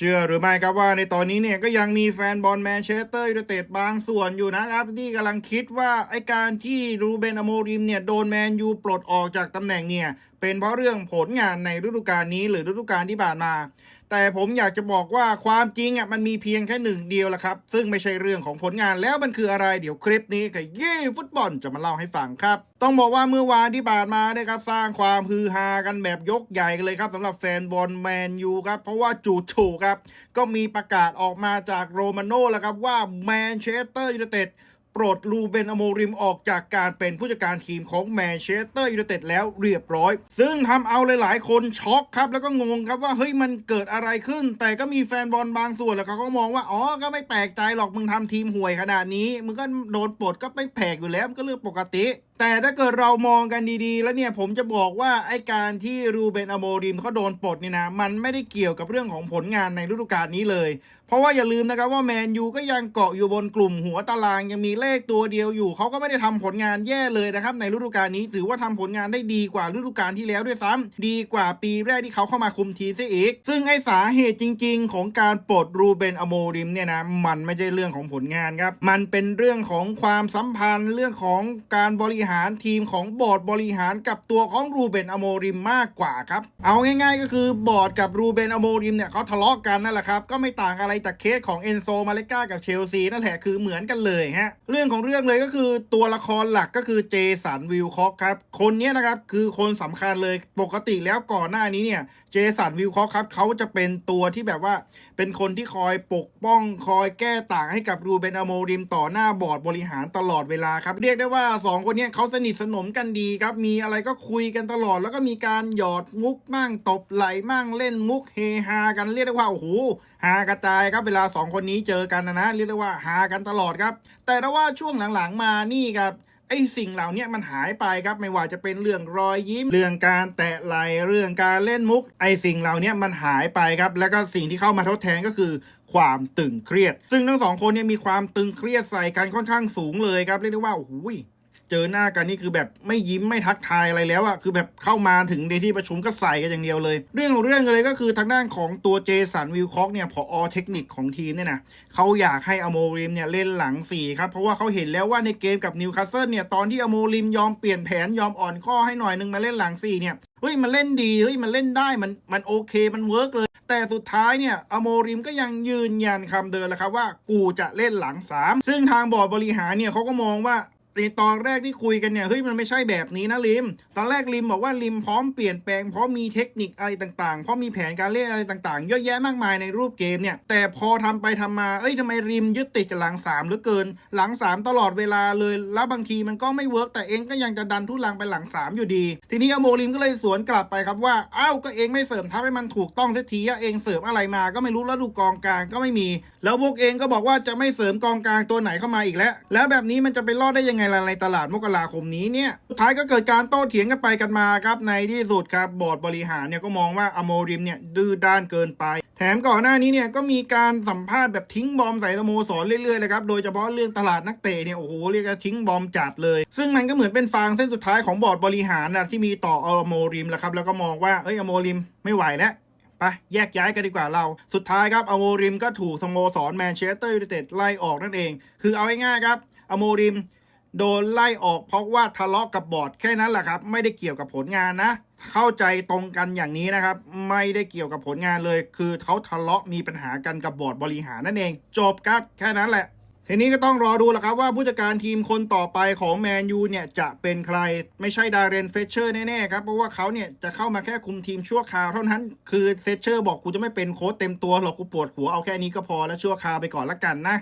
ชื่อหรือไม่ครับว่าในตอนนี้เนี่ยก็ยังมีแฟนบอลแมนเชสเตอร์ยูไนเต็ดบางส่วนอยู่นะครับ ที่กำลังคิดว่าไอการที่รูเบนอโมริมเนี่ยโดนแมนยูปลดออกจากตำแหน่งเนี่ย เป็นเพราะเรื่องผลงานในฤดูกาลนี้หรือฤดูกาลที่ผ่านมา แต่ผมอยากจะบอกว่าความจริงอะมันมีเพียงแค่หนึ่งเดียวละครับ ซึ่งไม่ใช่เรื่องของผลงานแล้วมันคืออะไรเดี๋ยวคลิปนี้กับเย่ฟุตบอลจะมาเล่าให้ฟังครับ ต้องบอกว่าเมื่อวานที่ผ่านมาเนี่ยครับสร้างความฮือฮากันแบบยกใหญ่กันเลยครับสำหรับแฟนบอลแมนยูครับเพราะว่าจู่ๆครับก็มีประกาศออกมาจากโรมาโน่แล้วครับว่าแมนเชสเตอร์ยูไนเต็ด ปลดลูเบนอโมริมออกจากการเป็นผู้จัดการทีมของแมนเชสเตอร์ยูไนเต็ดแล้วเรียบร้อย ซึ่งทำเอาหลาย ๆ คนช็อกครับ แล้วก็งงครับว่าเฮ้ยมันเกิดอะไรขึ้น แต่ก็มีแฟนบอลบางส่วนแล้วเขาก็มองว่า อ๋อ ก็ไม่แปลกใจหรอกมึงทำทีมห่วยขนาดนี้มึงก็โดนปลดก็ไม่แปลกอยู่แล้วมันก็เรื่องปกติ แต่ถ้าเกิดเรามองกันดีๆ แล้วเนี่ยผมจะบอกว่าไอการที่รูเบนอโมริมเขาโดนปลดนี่นะ มันไม่ได้เกี่ยวกับเรื่องของผลงานในฤดูกาลนี้เลย เพราะว่าอย่าลืมนะครับว่าแมนยูก็ยังเกาะอยู่บนกลุ่มหัวตารางยังมีเลขตัวเดียวอยู่เขาก็ไม่ได้ทำผลงานแย่เลยนะครับในฤดูกาลนี้ถือว่าทำผลงานได้ดีกว่าฤดูกาลที่แล้วด้วยซ้ำดีกว่าปีแรกที่เขาเข้ามาคุมทีมซะอีก ซึ่งไอสาเหตุจริง ๆ ของการปลดรูเบนอโมริมเนี่ยนะมันไม่ใช่เรื่องของผลงานครับมันเป็นเรื่องของความสัมพันธ์เรื่องของการบริหารทีมของบอร์ดบริหารกับตัวของรูเบนอโมริมมากกว่าครับเอาง่าย ๆ ก็คือบอร์ดกับรูเบนอโมริมเนี่ยเขาทะเลาะกันนั่นแหละครับก็ไม่ต่างอะไรจากเคสของเอนโซมาเลกากับเชลซีนั่นแหละคือเหมือนกันเลยฮะเรื่องของเรื่องเลยก็คือตัวละครหลักก็คือเจสันวิลคอกครับคนนี้นะครับคือคนสำคัญเลยปกติแล้วก่อนหน้านี้เนี่ยเจสันวิลคอกครับเขาจะเป็นตัวที่แบบว่าเป็นคนที่คอยปกป้องคอยแก้ต่างให้กับรูเบนอโมริมต่อหน้าบอร์ดบริหารตลอดเวลาครับเรียกได้ว่า 2 คนนี้ยเขาสนิทสนมกันดีครับ มีอะไรก็คุยกันตลอด แล้วก็มีการหยอดมุกมั่งตบไหลมั่งเล่นมุกเฮฮากันเรียกได้ว่าโอ้โหฮากระจายครับเวลา 2 คนนี้เจอกันนะนะเรียกได้ว่าฮากันตลอดครับ แต่ถ้าว่าช่วงหลังๆมานี่ครับไอ้สิ่งเหล่านี้มันหายไปครับไม่ว่าจะเป็นเรื่องรอยยิ้ม เรื่องการแตะไหลเรื่องการเล่นมุก ไอ้สิ่งเหล่านี้มันหายไปครับ แล้วก็สิ่งที่เข้ามาทดแทนก็คือความตึงเครียด ซึ่งทั้งสองคนเนี่ยมีความตึงเครียดใส่กันค่อนข้างสูงเลยครับเรียกได้ว่าโอ้โห เจอหน้ากันนี่คือแบบไม่ยิ้มไม่ทักทายอะไรแล้วอะคือแบบเข้ามาถึงในที่ประชุมก็ใส่กันอย่างเดียวเลย เรื่องของเรื่องเลยก็คือทางด้านของตัวเจสันวิลคอกเนี่ยพอเทคนิคของทีมเนี่ยนะเขาอยากให้อโมริมเนี่ยเล่นหลังสี่ครับเพราะว่าเขาเห็นแล้วว่าในเกมกับนิวคาสเซิลเนี่ยตอนที่อโมริมยอมเปลี่ยนแผนยอมอ่อนข้อให้หน่อยนึงมาเล่นหลังสี่เนี่ยเฮ้ยมันเล่นดีเฮ้ยมันเล่นได้มันมันโอเคมันเวิร์กเลย แต่สุดท้ายเนี่ยอโมริมก็ยังยืนยันคำเดิมแหละครับว่ากูจะเล่นหลังสามซึ่งทางบอร์ดบริหารเนี่ยเขาก็มองว่า ตอนแรกที่คุยกันเนี่ยเฮ้ยมันไม่ใช่แบบนี้นะลิม ตอนแรกลิมบอกว่าลิมพร้อมเปลี่ยนแปลงเพราะมีเทคนิคอะไรต่างๆเพราะมีแผนการเล่นอะไรต่างๆ เยอะแยะมากมายในรูปเกมเนี่ย แต่พอทำไปทำมาเอ้ยทำไมริมยึดติดกับหลังสามเหลือเกิน หลังสามตลอดเวลาเลย แล้วบางทีมันก็ไม่เวิร์กแต่เองก็ยังจะดันทุลังไปหลังสามอยู่ดี ทีนี้อโมริมก็เลยสวนกลับไปครับว่าอ้าวก็เองไม่เสริมทัพให้มันถูกต้องสักทีเองเสริมอะไรมาก็ไม่รู้แล้วดูกองกลางก็ไม่มี แล้วพวกเองก็บอกว่าจะไม่เสริมกองกลางตัวไหนเข้ามาอีกแล้ว แล้วแบบนี้มันจะไปรอดได้ยังไงล่ะในตลาดมกราคมนี้เนี่ยสุดท้ายก็เกิดการโต้เถียงกันไปกันมาครับในที่สุดครับบอร์ดบริหารเนี่ยก็มองว่าอโมริมเนี่ยดื้อด้านเกินไป แถมก่อนหน้านี้เนี่ยก็มีการสัมภาษณ์แบบทิ้งบอมใส่สโมสรเรื่อยๆเลยครับโดยเฉพาะเรื่องตลาดนักเตะเนี่ยโอ้โหเรียกว่าทิ้งบอมจัดเลย ซึ่งมันก็เหมือนเป็นฟางเส้นสุดท้ายของบอร์ดบริหารนะที่มีต่ออโมริมแหละครับแล้วก็มองว่าเอ้ยอโมริมไม่ไหวแล้วไปแยกย้ายกันดีกว่าเรา สุดท้ายครับอโมริมก็ถูกสโมสรแมนเชสเตอร์ยูไนเต็ดไล่ออกนั่นเอง คือเอาง่ายๆครับอโมริม โดนไล่ออกเพราะว่าทะเลาะกับบอร์ดแค่นั้นแหละครับ ไม่ได้เกี่ยวกับผลงานนะ เข้าใจตรงกันอย่างนี้นะครับ ไม่ได้เกี่ยวกับผลงานเลย คือเขาทะเลาะมีปัญหากันกับบอร์ดบริหารนั่นเอง จบครับแค่นั้นแหละทีนี้ก็ต้องรอดูแหละครับว่าผู้จัดการทีมคนต่อไปของแมนยูเนี่ยจะเป็นใครไม่ใช่ดาร์เรนเฟเชอร์แน่ๆครับเพราะว่าเขาเนี่ยจะเข้ามาแค่คุมทีมชั่วคราวเท่านั้นคือเฟเชอร์บอกกูจะไม่เป็นโค้ชเต็มตัวหรอกกูปวดหัวเอาแค่นี้ก็พอแล้วชั่วคราวไปก่อนละกันนะ